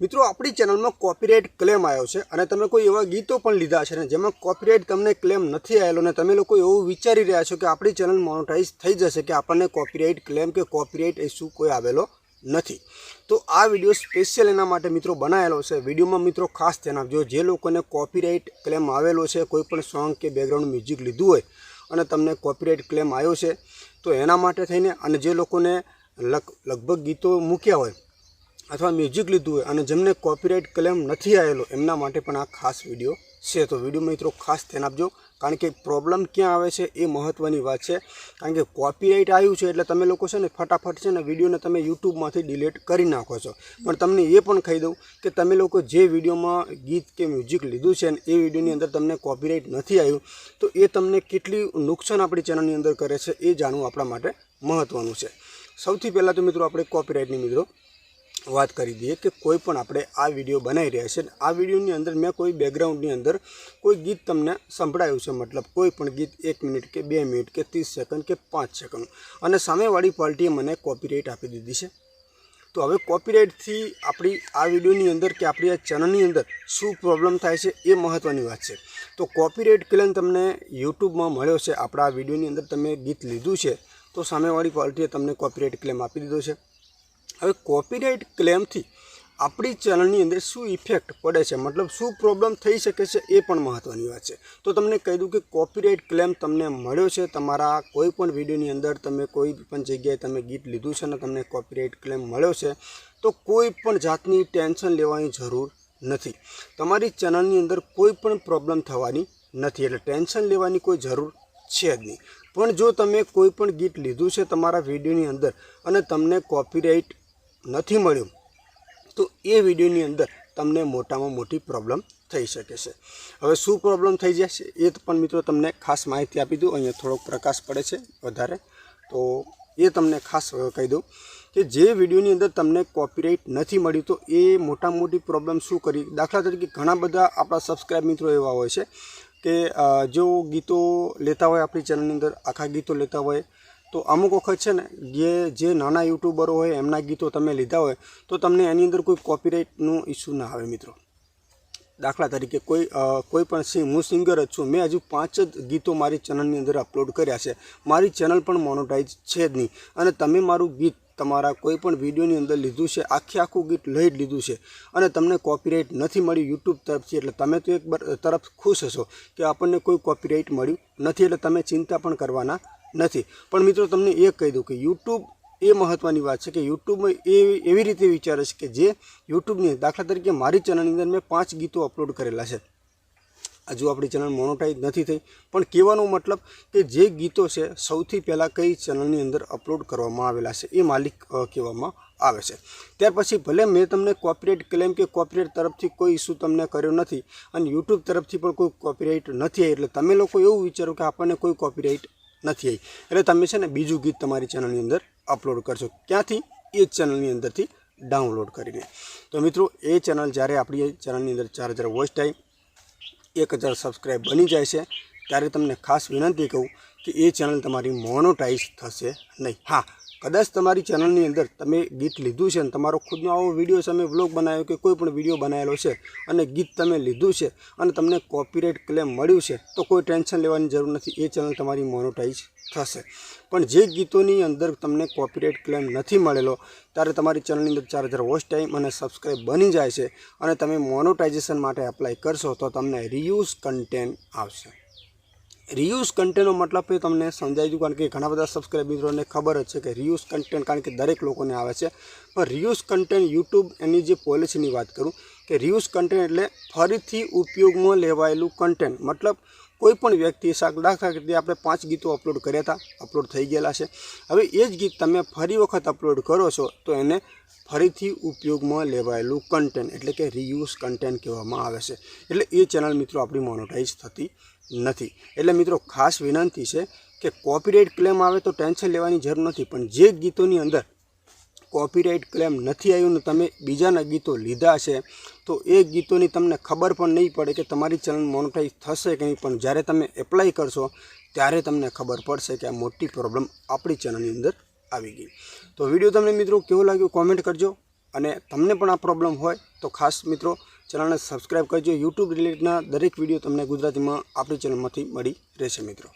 મિત્રો, આપણી ચેનલમાં કોપીરાઇટ ક્લેમ આવ્યો છે અને તમે કોઈ એવા ગીતો પણ લીધા છે ને જેમાં કોપીરાઇટ તમને ક્લેમ નથી આવેલો ને તમે લોકો એવું વિચારી રહ્યા છો કે આપણી ચેનલ મોનોટાઈઝ થઈ જશે કે આપણને કોપીરાઇટ ક્લેમ કે કોપીરાઇટ ઇસ્યુ કોઈ આવેલો નથી. તો આ વીડિયો સ્પેશિયલ એના માટે મિત્રો બનાવેલો છે. વિડીયોમાં મિત્રો ખાસ ધ્યાન આપજો. જે લોકોને કોપીરાઇટ ક્લેમ આવેલો છે, કોઈ પણ સોંગ કે બેકગ્રાઉન્ડ મ્યુઝિક લીધું હોય અને તમને કોપીરાઇટ ક્લેમ આવ્યો છે, તો એના માટે થઈને અને જે લોકોને લગ, લગભગ ગીતો મૂક્યા હોય અથવા મ્યુઝિક લીધું હોય અને જેમને કોપીરાઇટ ક્લેમ નથી આવેલો, એમના માટે પણ આ ખાસ વીડિયો છે. તો વીડિયો મિત્રો ખાસ ધ્યાન આપજો, કારણ કે પ્રોબ્લેમ ક્યાં આવે છે એ મહત્ત્વની વાત છે. કારણ કે કોપીરાઇટ આવ્યું છે એટલે તમે લોકો છે ને ફટાફટ છે ને વિડીયોને તમે યુટ્યુબમાંથી ડિલીટ કરી નાખો છો. પણ તમને એ પણ કહી દઉં કે તમે લોકો જે વિડીયોમાં ગીત કે મ્યુઝિક લીધું છે ને એ વિડીયોની અંદર તમને કોપીરાઇટ નથી આવ્યું, તો એ તમને કેટલી નુકસાન આપણી ચેનલની અંદર કરે છે એ જાણવું આપણા માટે મહત્ત્વનું છે. સૌથી પહેલાં તો મિત્રો આપણે કોપીરાઇટની મિત્રો વાત કરી દઈએ કે કોઈ પણ આપણે આ વીડિયો બનાવી રહ્યા છે આ વિડીયોની અંદર મેં કોઈ બેકગ્રાઉન્ડની અંદર કોઈ ગીત તમને સંભળાયું છે, મતલબ કોઈ પણ ગીત એક મિનિટ કે બે મિનિટ કે ત્રીસ સેકન્ડ કે પાંચ સેકન્ડ અને સામેવાળી પાર્ટીએ મને કોપીરાઇટ આપી દીધી છે. તો હવે કોપીરાઇટથી આપણી આ વિડીયોની અંદર કે આપણી આ ચેનલની અંદર શું પ્રોબ્લેમ થાય છે એ મહત્ત્વની વાત છે. તો કોપીરાઇટ ક્લેમ તમને યુટ્યુબમાં મળ્યો છે, આપણા આ વિડીયોની અંદર તમે ગીત લીધું છે, તો સામેવાળી પાર્ટીએ તમને કોપીરાઇટ ક્લેમ આપી દીધો છે. હવે કોપીરાઇટ ક્લેમથી આપણી ચેનલની અંદર શું ઇફેક્ટ પડે છે? મતલબ શું પ્રોબ્લેમ થઈ શકે છે એ પણ મહત્ત્વની વાત છે. તો તમને કહી દઉં કે કોપીરાઇટ ક્લેમ તમને મળ્યો છે. તમારા કોઈ પણ વિડીયોની અંદર તમે કોઈ પણ જગ્યાએ તમે ગીત લીધું છે અને તમને કોપીરાઇટ ક્લેમ મળ્યો છે, તો કોઈ પણ જાતની ટેન્શન લેવાની જરૂર નથી. તમારી ચેનલની અંદર કોઈ પણ પ્રોબ્લેમ થવાની નથી એટલે ટેન્શન લેવાની કોઈ જરૂર છે જ નહીં. પણ જો તમે કોઈ પણ ગીત લીધું છે તમારા વિડીયોની અંદર અને તમને કોપીરાઇટ નથી મળ્યું, તો એ વિડીયોની અંદર તમને મોટામાં મોટી પ્રોબ્લેમ થઈ શકે છે. હવે શું પ્રોબ્લેમ થઈ જશે એ પણ મિત્રો તમને ખાસ માહિતી આપી દઉં. અહીંયા થોડોક પ્રકાશ પડે છે વધારે. તો એ તમને ખાસ કહી દઉં કે જે વિડીયોની અંદર તમને કોપીરાઇટ નથી મળ્યું, તો એ મોટા મોટી પ્રોબ્લેમ શું કરી? દાખલા તરીકે ઘણા બધા આપણા સબસ્ક્રાઈબ મિત્રો એવા હોય છે કે જો ગીતો લેતા હોય આપણી ચેનલની અંદર, આખા ગીતો લેતા હોય તો અમુક વખત છે ને, જે જે નાના યુટ્યુબરો હોય, એમના ગીતો તમે લીધા હોય, તો તમને એની અંદર કોઈ કોપીરાઇટનું ઇસ્યુ ના આવે મિત્રો. દાખલા તરીકે કોઈ કોઈ પણ સિંગ, હું સિંગર જ છું. મેં હજુ પાંચ જ ગીતો મારી ચેનલની અંદર અપલોડ કર્યા છે. મારી ચેનલ પણ મોનોટાઈઝ છે જ નહીં. અને તમે મારું ગીત, તમારા કોઈ પણ વિડીયોની અંદર લીધું છે, આખે આખું ગીત લઈ જ લીધું છે, અને તમને કોપીરાઇટ નથી મળ્યું યુટ્યુબ તરફથી, એટલે તમે તો એક તરફ ખુશ હશો કે આપણને કોઈ કોપીરાઇટ મળ્યું નથી, એટલે તમે ચિંતા પણ કરવાના નથી. પણ મિત્રો, તમને એ કહી દઉં કે યુટ્યુબ એ મહત્ત્વની વાત છે કે યુટ્યુબમાં એ એવી રીતે વિચારે છે કે જે યુટ્યુબની દાખલા તરીકે મારી ચેનલની અંદર મેં પાંચ ગીતો અપલોડ કરેલા છે. હજુ આપણી ચેનલ મોનોટાઈઝ નથી થઈ, પણ કહેવાનો મતલબ કે જે ગીતો છે સૌથી પહેલાં કઈ ચેનલની અંદર અપલોડ કરવામાં આવેલા છે એ માલિક કહેવામાં આવે છે. ત્યાર પછી ભલે મેં તમને કોપીરાઇટ ક્લેમ કે કોપીરાઇટ તરફથી કોઈ ઇસ્યુ તમને કર્યો નથી, અને યુટ્યુબ તરફથી પણ કોઈ કોપીરાઇટ નથી એટલે તમે લોકો એવું વિચારો કે આપણને કોઈ કોપીરાઇટ નથી આવી એટલે તમે છે ને બીજું ગીત તમારી ચેનલની અંદર અપલોડ કરશો. ક્યાંથી એ ચેનલની અંદરથી ડાઉનલોડ કરીને. તો મિત્રો, એ ચેનલ જ્યારે આપણી ચેનલની અંદર ચાર હજાર વોચ ટાઈમ, એક હજાર સબસ્ક્રાઈબ બની જાય છે, ત્યારે તમને ખાસ વિનંતી કહું કે એ ચેનલ તમારી મોનોટાઈઝ થશે નહીં. હા કદાચ તમારી ચેનલની અંદર તમે ગીત લીધું છે અને તમારો ખુદનો આવો વીડિયો તમે વ્લોગ બનાવ્યો કે કોઈ પણ વીડિયો બનાવેલો છે અને ગીત તમે લીધું છે અને તમને કોપીરાઇટ ક્લેમ મળ્યું છે, તો કોઈ ટેન્શન લેવાની જરૂર નથી. એ ચેનલ તમારી મોનોટાઈઝ થશે. પણ જે ગીતોની અંદર તમને કોપીરાઇટ ક્લેમ નથી મળેલો, ત્યારે તમારી ચેનલની અંદર ચાર હજાર વોચ ટાઈમ અને સબસ્ક્રાઈબ બની જાય છે અને તમે મોનોટાઇઝેશન માટે એપ્લાય કરશો તો તમને રિયુઝ કન્ટેન્ટ આવશે. રિયુઝ કન્ટેન્ટનો મતલબ એ તમને સમજાઈ દઉં કારણ કે ઘણા બધા સબસ્ક્રાઈબ મિત્રોને ખબર જ છે કે રિયુઝ કન્ટેન્ટ કારણ કે દરેક લોકોને આવે છે. પણ રિયુઝ કન્ટેન્ટ યુટ્યુબ એની જે પોલિસીની વાત કરું, કે રિયુઝ કન્ટેન્ટ એટલે ફરીથી ઉપયોગમાં લેવાયેલું કન્ટેન્ટ મતલબ કોઈ પણ વ્યક્તિ દાખલા તરીકે આપણે પાંચ ગીતો અપલોડ કર્યા હતા અપલોડ થઈ ગયેલા છે. હવે એ જ ગીત તમે ફરી વખત અપલોડ કરો છો, તો એને ફરીથી ઉપયોગમાં લેવાયેલું કન્ટેન્ટ એટલે કે રિયુઝ કન્ટેન્ટ કહેવામાં આવે છે. એટલે એ ચેનલ મિત્રો આપણી મોનોટાઈઝ થતી નથી. એટલે મિત્રો, ખાસ વિનંતી છે કે કોપીરાઇટ ક્લેમ આવે તો ટેન્શન લેવાની જરૂર નથી. પણ જે ગીતોની અંદર કોપીરાઇટ ક્લેમ નથી આવ્યું ને તમે બીજાના ગીતો લીધા છે, તો એ ગીતોની તમને ખબર પણ નહીં પડે કે તમારી ચેનલ મોનોટાઈઝ થશે કે નહીં. પણ જ્યારે તમે એપ્લાય કરશો, ત્યારે તમને ખબર પડશે કે આ મોટી પ્રોબ્લેમ આપણી ચેનલની અંદર આવી ગઈ. તો વીડિયો તમને મિત્રો કેવો લાગ્યો કોમેન્ટ કરજો. અને તમને પણ આ પ્રોબ્લેમ હોય તો ખાસ મિત્રો ચેનલને સબસ્ક્રાઈબ કરજો. યુટ્યુબ રિલેટેડના દરેક વીડિયો તમને ગુજરાતીમાં આપણી ચેનલમાંથી મળી રહેશે મિત્રો.